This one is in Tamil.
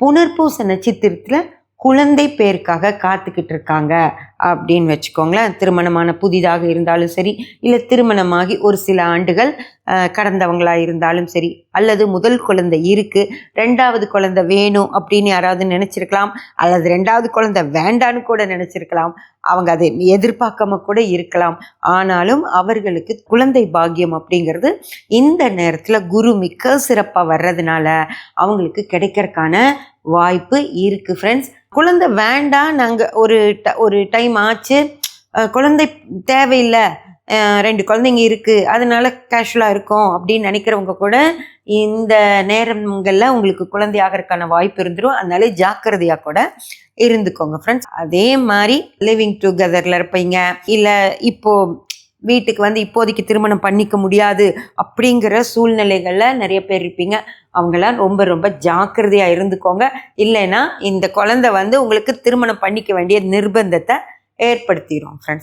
புனர்பூச நட்சத்திரத்தில் குழந்தை பேருக்காக காத்துக்கிட்டு இருக்காங்க அப்படின்னு வச்சுக்கோங்களேன். திருமணமான புதிதாக இருந்தாலும் சரி இல்லை திருமணமாகி ஒரு சில ஆண்டுகள் கடந்தவங்களா இருந்தாலும் சரி அல்லது முதல் குழந்தை இருக்கு ரெண்டாவது குழந்தை வேணும் அப்படின்னு யாராவது நினைச்சிருக்கலாம் அல்லது ரெண்டாவது குழந்தை வேண்டான்னு கூட நினைச்சிருக்கலாம் அவங்க அதை எதிர்பார்க்காம கூட இருக்கலாம். ஆனாலும் அவர்களுக்கு குழந்தை பாக்கியம் அப்படிங்கிறது இந்த நேரத்தில் குரு மிக்க சிறப்பாக வர்றதுனால அவங்களுக்கு கிடைக்கிறதுக்கான வாய்ப்பு இருக்குது ஃப்ரெண்ட்ஸ் குழந்தை வேண்டாம் நாங்கள் ஒரு ட- ஒரு டைம் ஆச்சு குழந்தை தேவையில்லை ரெண்டு குழந்தைங்க இருக்குது அதனால கேஷுவலாக இருக்கும் அப்படின்னு நினைக்கிறவங்க கூட இந்த நேரங்களில் உங்களுக்கு குழந்தை ஆகிறதுக்கான வாய்ப்பு இருந்துடும் அதனால ஜாக்கிரதையாக கூட இருந்துக்கோங்க ஃப்ரெண்ட்ஸ் அதே மாதிரி லிவிங் டுகெதரில் இருப்பீங்க. இல்லை இப்போது வீட்டுக்கு வந்து இப்போதைக்கு திருமணம் பண்ணிக்க முடியாது அப்படிங்கிற சூழ்நிலைகளில் நிறைய பேர் இருப்பீங்க. அவங்களாம் ரொம்ப ரொம்ப ஜாக்கிரதையாக இருந்துக்கோங்க. இல்லைன்னா இந்த குழந்தை வந்து உங்களுக்கு திருமணம் பண்ணிக்க வேண்டிய நிர்பந்தத்தை ஏற்படுத்திடும் ஃப்ரெண்ட்ஸ்